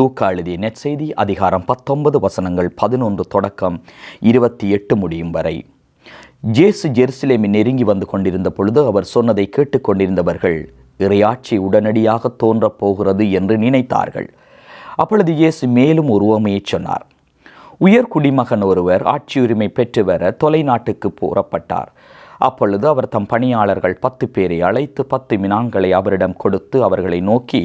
லூக்கா எழுதிய நெற்செய்தி அதிகாரம் பத்தொன்பது வசனங்கள் பதினொன்று தொடக்கம் இருபத்தி எட்டு முடியும் வரை. ஜேசு ஜெருசலேமை நெருங்கி வந்து கொண்டிருந்த பொழுது அவர் சொன்னதை கேட்டுக்கொண்டிருந்தவர்கள் இறையாட்சி உடனடியாக தோன்றப் போகிறது என்று நினைத்தார்கள். அப்பொழுது இயேசு மேலும் ஒரு சொன்னார். உயர் குடிமகன் ஒருவர் ஆட்சியுரிமை பெற்று வர தொலைநாட்டுக்கு புறப்பட்டார். அப்பொழுது அவர் தம் பணியாளர்கள் பத்து பேரை அழைத்து பத்து மினான்களை அவரிடம் கொடுத்து அவர்களை நோக்கி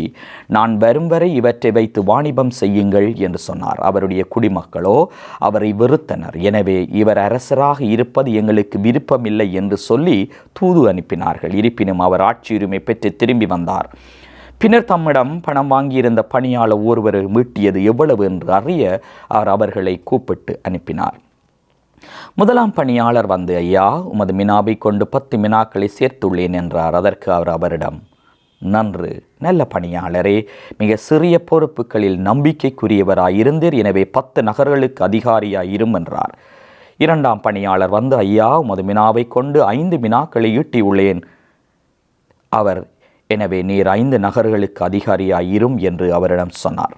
நான் வரும் வரை இவற்றை வைத்து வாணிபம் செய்யுங்கள் என்று சொன்னார். அவருடைய குடிமக்களோ அவரை வெறுத்தனர். எனவே இவர் அரசராக இருப்பது எங்களுக்கு விருப்பமில்லை என்று சொல்லி தூது அனுப்பினார்கள். இருப்பினும் அவர் ஆட்சியுரிமை பெற்று திரும்பி வந்தார். பின்னர் தம்மிடம் பணம் வாங்கியிருந்த பணியாளர் ஒருவர் மீட்டியது எவ்வளவு என்று அறிய அவர் அவர்களை கூப்பிட்டு அனுப்பினார். முதலாம் பணியாளர் வந்து ஐயா உமது மினாவை கொண்டு பத்து மினாக்களை சேர்த்துள்ளேன் என்றார். அதற்கு அவர் அவரிடம் நன்று நல்ல பணியாளரே மிக சிறிய பொறுப்புகளில் நம்பிக்கைக்குரியவராய் இருந்தீர் எனவே பத்து நகர்களுக்கு அதிகாரியாய் இரும் என்றார். இரண்டாம் பணியாளர் வந்து ஐயா உமது மினாவை கொண்டு ஐந்து மினாக்களை ஈட்டியுள்ளேன். அவர் எனவே நீர் ஐந்து நகர்களுக்கு அதிகாரியாய் இரும் என்று அவரிடம் சொன்னார்.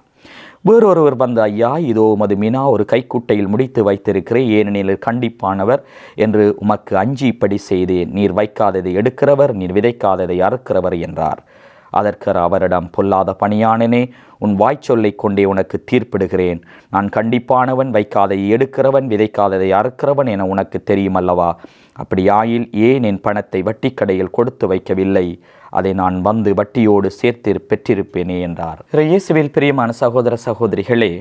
வேறொருவர் வந்த ஐயா இதோ உமது மினா ஒரு கைக்குட்டையில் முடித்து வைத்திருக்கிறேன். ஏனெனில் கண்டிப்பானவர் என்று உமக்கு அஞ்சி இப்படி செய்தேன். நீர் வைக்காததை எடுக்கிறவர் நீர் விதைக்காததை அறுக்கிறவர் என்றார். அதற்கு அவரிடம் பொல்லாத பணியானனே உன் வாய்ச்சொல்லை கொண்டே உனக்கு தீர்ப்பிடுகிறேன். நான் கண்டிப்பானவன் வைக்காதை எடுக்கிறவன் விதைக்காததை அறுக்கிறவன் என உனக்கு தெரியுமல்லவா? அப்படியாயில் ஏன் என் பணத்தை வட்டிக்கடையில் கொடுத்து வைக்கவில்லை? அதை நான் வந்து வட்டியோடு சேர்த்து பெற்றிருப்பேனே என்றார். இயேசுவில் பிரியமான சகோதர சகோதரிகளே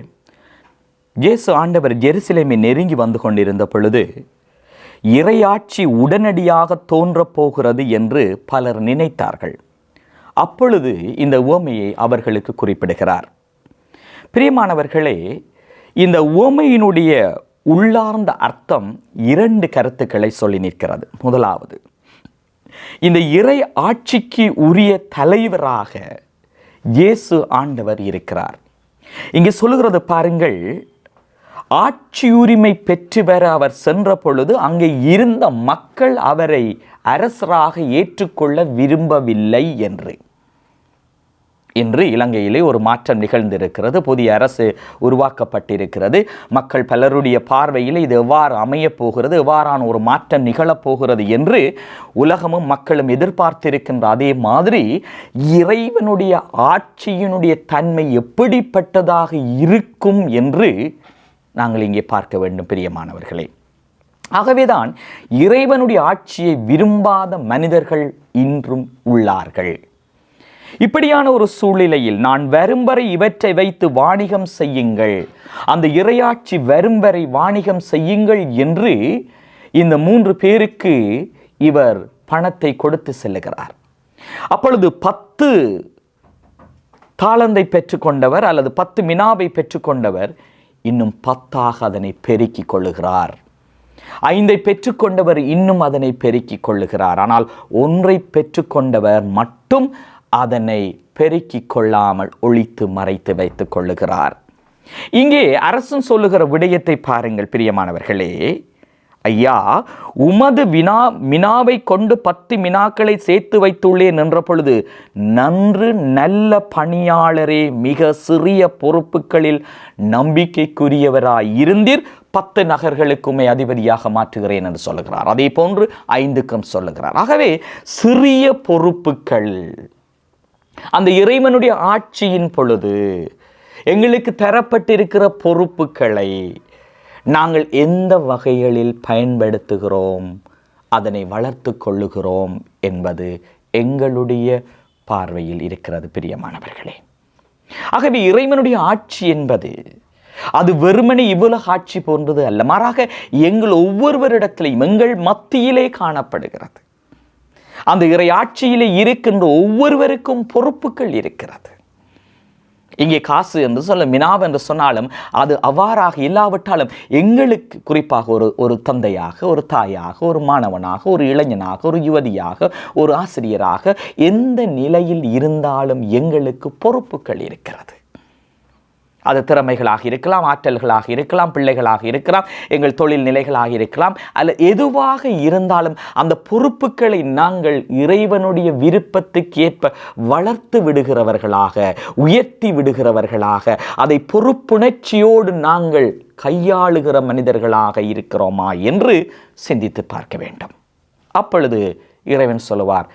இயேசு ஆண்டவர் ஜெருசலேமை நெருங்கி வந்து கொண்டிருந்த பொழுது இறையாட்சி உடனடியாக தோன்றப் போகிறது என்று பலர் நினைத்தார்கள். அப்பொழுது இந்த உவமையை அவர்களுக்கு குறிப்பிடுகிறார். பிரியமானவர்களே இந்த உவமையினுடைய உள்ளார்ந்த அர்த்தம் இரண்டு கருத்துக்களை சொல்லி நிற்கிறது. முதலாவது இந்த இறை ஆட்சிக்கு உரிய தலைவராக இயேசு ஆண்டவர் இருக்கிறார். இங்கே சொல்லுகிறது பாருங்கள் ஆட்சியுரிமை பெற்று வர அவர் சென்ற பொழுது அங்கே இருந்த மக்கள் அவரை அரசராக ஏற்றுக்கொள்ள விரும்பவில்லை என்று. இன்று இலங்கையிலே ஒரு மாற்றம் நிகழ்ந்திருக்கிறது. புதிய அரசு உருவாக்கப்பட்டிருக்கிறது. மக்கள் பலருடைய பார்வையில் இது எவ்வாறு அமையப் போகிறது எவ்வாறான ஒரு மாற்றம் நிகழப்போகிறது என்று உலகமும் மக்களும் எதிர்பார்த்திருக்கின்ற அதே மாதிரி இறைவனுடைய ஆட்சியினுடைய தன்மை எப்படிப்பட்டதாக இருக்கும் என்று நாங்கள் இங்கே பார்க்க வேண்டும் பிரியமானவர்களே. ஆகவேதான் இறைவனுடைய ஆட்சியை விரும்பாத மனிதர்கள் இன்றும் உள்ளார்கள். இப்படியான ஒரு சூழ்நிலையில் நான் வரும் வரை இவற்றை வைத்து வாணிகம் செய்யுங்கள். அந்த இரையாட்சி வரும் வரை வாணிகம் செய்யுங்கள் என்று இந்த மூன்று பேருக்கு இவர் பணத்தை கொடுத்து செல்லுகிறார். அப்பொழுது பத்து தாளந்தை பெற்றுக்கொண்டவர் அல்லது பத்து மினாவை பெற்றுக்கொண்டவர் இன்னும் பத்தாக அதனை பெருக்கிக் கொள்ளுகிறார். ஐந்தை பெற்றுக்கொண்டவர் இன்னும் அதனை பெருக்கிக் கொள்ளுகிறார். ஆனால் ஒன்றை பெற்றுக்கொண்டவர் மட்டும் அதனை பெருக்கிக் கொள்ளாமல் ஒழித்து மறைத்து வைத்துக் கொள்ளுகிறார். இங்கே அரசன் சொல்லுகிற விடயத்தை பாருங்கள் பிரியமானவர்களே. ஐயா உமது வினா மினாவை கொண்டு பத்து மினாக்களை சேர்த்து வைத்துள்ளேன் என்ற பொழுது நன்று நல்ல பணியாளரே மிக சிறிய பொறுப்புகளில் நம்பிக்கைக்குரியவராய் இருந்தீர். பத்து நகர்களுக்குமே அதிபதியாக மாற்றுகிறேன் என்று சொல்லுகிறார். அதே போன்று ஐந்துக்கும் சொல்லுகிறார். ஆகவே சிறிய பொறுப்புகள் அந்த இறைவனுடைய ஆட்சியின் பொழுது எங்களுக்கு தரப்பட்டிருக்கிற பொறுப்புகளை நாங்கள் எந்த வகைகளில் பயன்படுத்துகிறோம் அதனை வளர்த்து கொள்ளுகிறோம் என்பது எங்களுடைய பார்வையில் இருக்கிறது பிரியமானவர்களே. ஆகவே இறைவனுடைய ஆட்சி என்பது அது வெறுமனே இவ்வுலக ஆட்சி போன்றது அல்ல மாறாக எங்கள் ஒவ்வொருவரிடத்திலையும் எங்கள் மத்தியிலே காணப்படுகிறது. அந்த இறை ஆட்சியிலே இருக்கின்ற ஒவ்வொருவருக்கும் பொறுப்புகள் இருக்கிறது. இங்கே காசு என்று சொல்ல மினாவ் என்று சொன்னாலும் அது அவ்வாறாக இல்லாவிட்டாலும் எங்களுக்கு குறிப்பாக ஒரு ஒரு தந்தையாக ஒரு தாயாக ஒரு மாணவனாக ஒரு இளைஞனாக ஒரு யுவதியாக ஒரு ஆசிரியராக எந்த நிலையில் இருந்தாலும் எங்களுக்கு பொறுப்புகள் இருக்கிறது. அது திறமைகளாக இருக்கலாம் ஆற்றல்களாக இருக்கலாம் பிள்ளைகளாக இருக்கலாம் எங்கள் தொழில் நிலைகளாக இருக்கலாம் அல்ல எதுவாக இருந்தாலும் அந்த பொறுப்புகளை நாங்கள் இறைவனுடைய விருப்பத்துக்கேற்ப வளர்த்து விடுகிறவர்களாக உயர்த்தி விடுகிறவர்களாக அதை பொறுப்புணர்ச்சியோடு நாங்கள் கையாளுகிற மனிதர்களாக இருக்கிறோமா என்று சிந்தித்து பார்க்க வேண்டும். அப்பொழுது இறைவன் சொல்லுவார்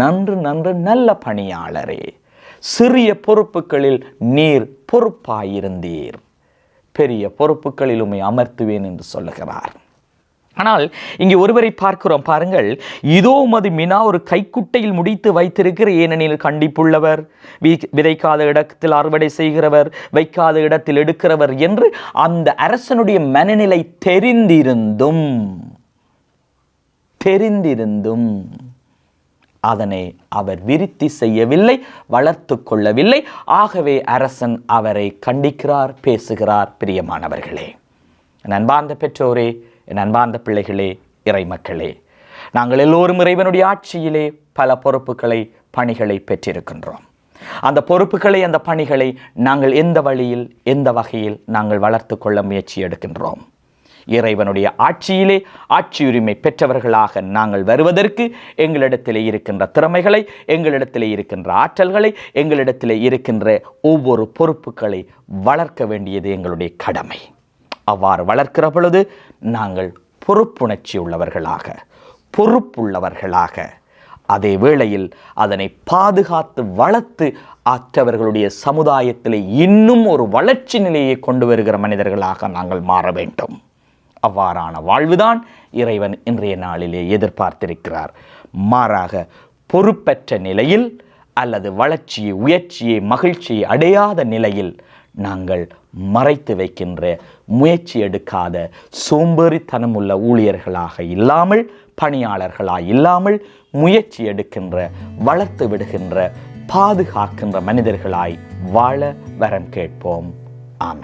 நன்று நன்று நல்ல பணியாளரே சிறிய பொறுப்புகளில் நீர் பொறுப்பாயிருந்தீர். பெரிய பொறுப்புகளில் உம்மை அமர்த்துவேன் என்று சொல்லுகிறார். ஆனால் இங்கே ஒருவரை பார்க்கிறோம் பாருங்கள். இதோ மது மினா ஒரு கைக்குட்டையில் முடித்து வைத்திருக்கிற ஏனெனில் கண்டிப்புள்ளவர் வி- விதைக்காத இடத்தில் அறுவடை செய்கிறவர் வைக்காத இடத்தில் எடுக்கிறவர் என்று அந்த அரசனுடைய மனநிலை தெரிந்திருந்தும் தெரிந்திருந்தும் அதனை அவர் விருத்தி செய்யவில்லை வளர்த்து கொள்ளவில்லை. ஆகவே அரசன் அவரை கண்டிக்கிறார் பேசுகிறார் பிரியமானவர்களே. என் அன்பார்ந்த பெற்றோரே என் அன்பார்ந்த பிள்ளைகளே இறைமக்களே நாங்கள் எல்லோரும் இறைவனுடைய ஆட்சியிலே பல பொறுப்புகளை பணிகளை பெற்றிருக்கின்றோம். அந்த பொறுப்புகளை அந்த பணிகளை நாங்கள் எந்த வழியில் எந்த வகையில் நாங்கள் வளர்த்து கொள்ள முயற்சி எடுக்கின்றோம்? இறைவனுடைய ஆட்சியிலே ஆட்சியுரிமை பெற்றவர்களாக நாங்கள் வருவதற்கு எங்களிடத்திலே இருக்கின்ற திறமைகளை எங்களிடத்திலே இருக்கின்ற ஆற்றல்களை எங்களிடத்திலே இருக்கின்ற ஒவ்வொரு பொறுப்புகளை வளர்க்க வேண்டியது எங்களுடைய கடமை. அவ்வாறு வளர்க்கிற பொழுது நாங்கள் பொறுப்புணர்ச்சி உள்ளவர்களாக பொறுப்புள்ளவர்களாக அதே வேளையில் அதனை பாதுகாத்து வளர்த்து அற்றவர்களுடைய சமுதாயத்தில் இன்னும் ஒரு வளர்ச்சி நிலையை கொண்டு வருகிற மனிதர்களாக நாங்கள் மாற வேண்டும். அவ்வாறான வாழ்வுதான் இறைவன் இன்றைய நாளிலே எதிர்பார்த்திருக்கிறார். மாறாக பொறுப்பற்ற நிலையில் அல்லது வளர்ச்சியை உயர்ச்சியை மகிழ்ச்சியை அடையாத நிலையில் நாங்கள் மறைத்து வைக்கின்ற முயற்சி எடுக்காத சோம்பேறித்தனம் உள்ள ஊழியர்களாக இல்லாமல் பணியாளர்களாக இல்லாமல் முயற்சி எடுக்கின்ற வளர்த்து விடுகின்ற பாதுகாக்கின்ற மனிதர்களாய் வாழ வரம் கேட்போம். ஆமை